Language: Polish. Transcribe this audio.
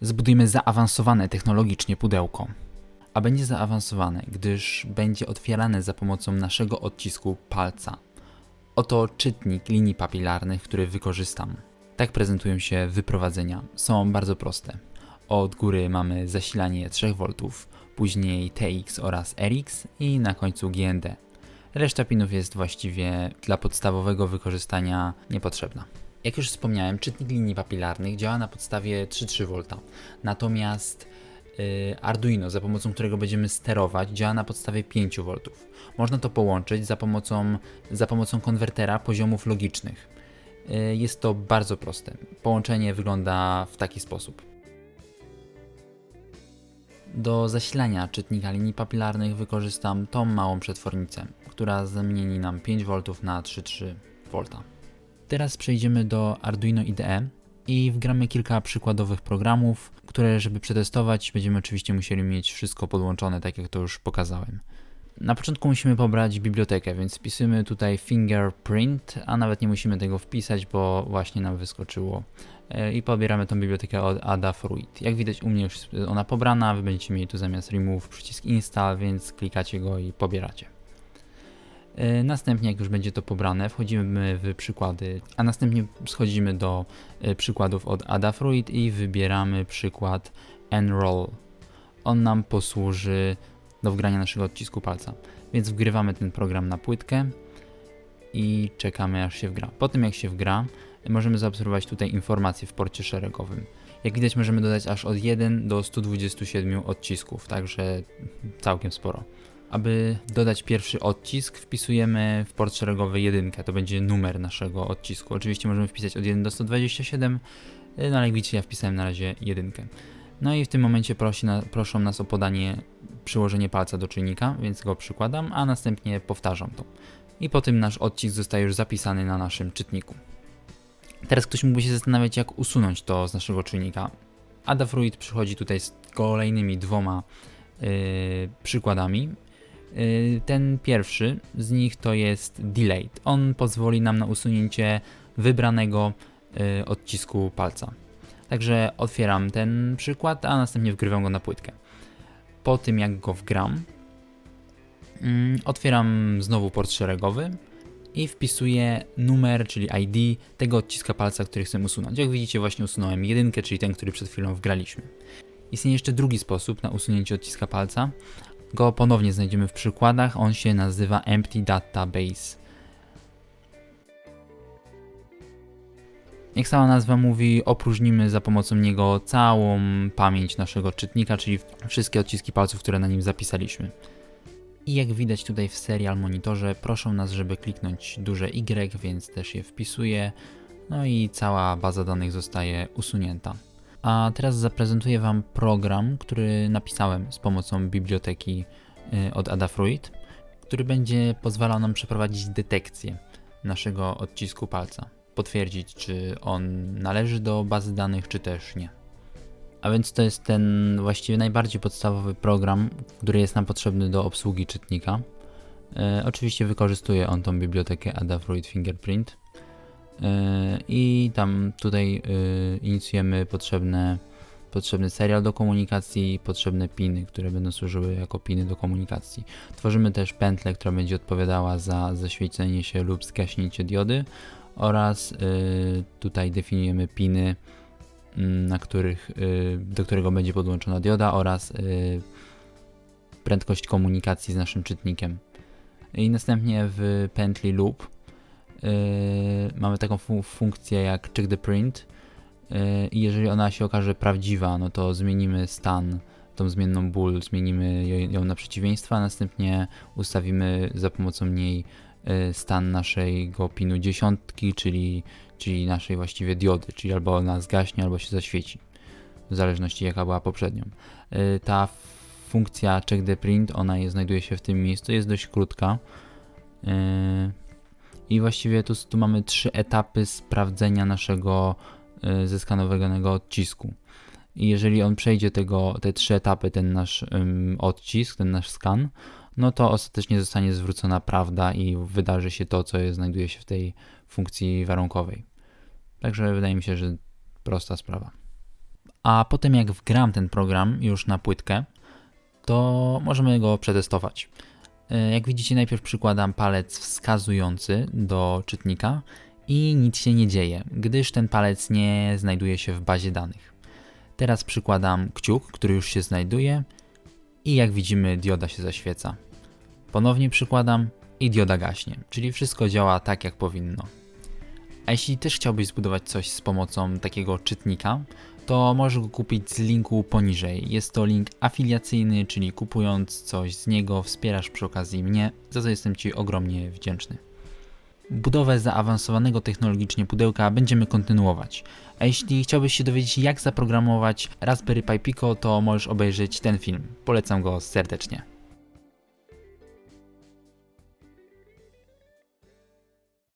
Zbudujmy zaawansowane technologicznie pudełko. A będzie zaawansowane, gdyż będzie otwierane za pomocą naszego odcisku palca. Oto czytnik linii papilarnych, który wykorzystam. Tak prezentują się wyprowadzenia. Są bardzo proste. Od góry mamy zasilanie 3V, później TX oraz RX i na końcu GND. Reszta pinów jest właściwie dla podstawowego wykorzystania niepotrzebna. Jak już wspomniałem, czytnik linii papilarnych działa na podstawie 3,3V. Natomiast y, Arduino, za pomocą którego będziemy sterować, działa na podstawie 5V. Można to połączyć za pomocą, za pomocą konwertera poziomów logicznych. Y, Jest to bardzo proste. Połączenie wygląda w taki sposób. Do zasilania czytnika linii papilarnych wykorzystam tą małą przetwornicę, która zamieni nam 5V na 3,3V. Teraz przejdziemy do Arduino IDE i wgramy kilka przykładowych programów, które żeby przetestować będziemy oczywiście musieli mieć wszystko podłączone, tak jak to już pokazałem. Na początku musimy pobrać bibliotekę, więc wpisujemy tutaj fingerprint, a nawet nie musimy tego wpisać, bo właśnie nam wyskoczyło. E, I pobieramy tą bibliotekę od Adafruit. Jak widać u mnie już ona pobrana, wy będziecie mieli tu zamiast remove przycisk install, więc klikacie go i pobieracie. E, Następnie, jak już będzie to pobrane, wchodzimy w przykłady, a następnie schodzimy do e, przykładów od Adafruit i wybieramy przykład Enroll. On nam posłuży do wgrania naszego odcisku palca. Więc wgrywamy ten program na płytkę i czekamy aż się wgra. Po tym jak się wgra, możemy zaobserwować tutaj informacje w porcie szeregowym. Jak widać możemy dodać aż od 1 do 127 odcisków, także całkiem sporo. Aby dodać pierwszy odcisk, wpisujemy w port szeregowy jedynkę, to będzie numer naszego odcisku. Oczywiście możemy wpisać od 1 do 127, no ale jak widzicie ja wpisałem na razie jedynkę. No i w tym momencie prosi na, proszą nas o podanie przyłożenie palca do czujnika, więc go przykładam, a następnie powtarzam to. I po tym nasz odcisk zostaje już zapisany na naszym czytniku. Teraz ktoś mógłby się zastanawiać, jak usunąć to z naszego czujnika. Adafruit przychodzi tutaj z kolejnymi dwoma yy, przykładami. Yy, ten pierwszy z nich to jest Delayed. On pozwoli nam na usunięcie wybranego yy, odcisku palca. Także otwieram ten przykład, a następnie wgrywam go na płytkę. Po tym jak go wgram, mm, otwieram znowu port szeregowy i wpisuję numer, czyli ID tego odciska palca, który chcę usunąć. Jak widzicie, właśnie usunąłem jedynkę, czyli ten, który przed chwilą wgraliśmy. Istnieje jeszcze drugi sposób na usunięcie odciska palca. Go ponownie znajdziemy w przykładach. On się nazywa Empty Database. Jak sama nazwa mówi, opróżnimy za pomocą niego całą pamięć naszego czytnika, czyli wszystkie odciski palców, które na nim zapisaliśmy. I jak widać tutaj w serial monitorze, proszą nas, żeby kliknąć duże Y, więc też je wpisuję. No i cała baza danych zostaje usunięta. A teraz zaprezentuję Wam program, który napisałem z pomocą biblioteki y, od Adafruit, który będzie pozwalał nam przeprowadzić detekcję naszego odcisku palca potwierdzić, czy on należy do bazy danych, czy też nie. A więc to jest ten właściwie najbardziej podstawowy program, który jest nam potrzebny do obsługi czytnika. E, oczywiście wykorzystuje on tą bibliotekę Adafruit Fingerprint. E, I tam tutaj e, inicjujemy potrzebne, potrzebny serial do komunikacji, potrzebne piny, które będą służyły jako piny do komunikacji. Tworzymy też pętlę, która będzie odpowiadała za zaświecenie się lub zgaśnięcie diody oraz y, tutaj definiujemy piny, na których, do którego będzie podłączona dioda oraz prędkość komunikacji z naszym czytnikiem. I następnie w pętli loop mamy taką fu funkcję jak check the print i jeżeli ona się okaże prawdziwa, no to zmienimy stan, tą zmienną ból, zmienimy ją na przeciwieństwa, a następnie ustawimy za pomocą niej Y, stan naszego pinu dziesiątki, czyli, czyli naszej właściwie diody, czyli albo ona zgaśnie, albo się zaświeci, w zależności jaka była poprzednią. Ta funkcja check the print, ona jest, znajduje się w tym miejscu, jest dość krótka. Y, I właściwie tu, tu mamy trzy etapy sprawdzenia naszego zeskanowanego odcisku. I jeżeli on przejdzie tego, te trzy etapy, ten nasz um, odcisk, ten nasz skan, no to ostatecznie zostanie zwrócona prawda i wydarzy się to, co znajduje się w tej funkcji warunkowej. Także wydaje mi się, że prosta sprawa. A potem jak wgram ten program już na płytkę, to możemy go przetestować. E, Jak widzicie, najpierw przykładam palec wskazujący do czytnika i nic się nie dzieje, gdyż ten palec nie znajduje się w bazie danych. Teraz przykładam kciuk, który już się znajduje i jak widzimy dioda się zaświeca. Ponownie przykładam i dioda gaśnie, czyli wszystko działa tak jak powinno. A jeśli też chciałbyś zbudować coś z pomocą takiego czytnika, to możesz go kupić z linku poniżej. Jest to link afiliacyjny, czyli kupując coś z niego wspierasz przy okazji mnie, za co jestem Ci ogromnie wdzięczny. Budowę zaawansowanego technologicznie pudełka będziemy kontynuować. A jeśli chciałbyś się dowiedzieć jak zaprogramować Raspberry Pi Pico, to możesz obejrzeć ten film. Polecam go serdecznie.